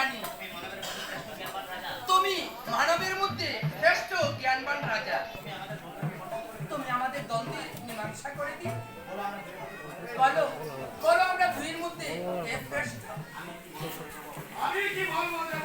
জানি। তুমি মানবের মধ্যে শ্রেষ্ঠ জ্ঞানবান রাজা। তুমি আমাদের দ্বন্দ্বে মীমাংসা করে দিন বলো বলো আমরা দুইয়ের মধ্যে আমি কি বলব আপনাদের